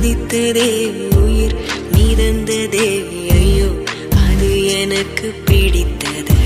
கொதித்த தேவி உயிர் மிதந்ததே ஐயோ அது எனக்கு பிடித்தது.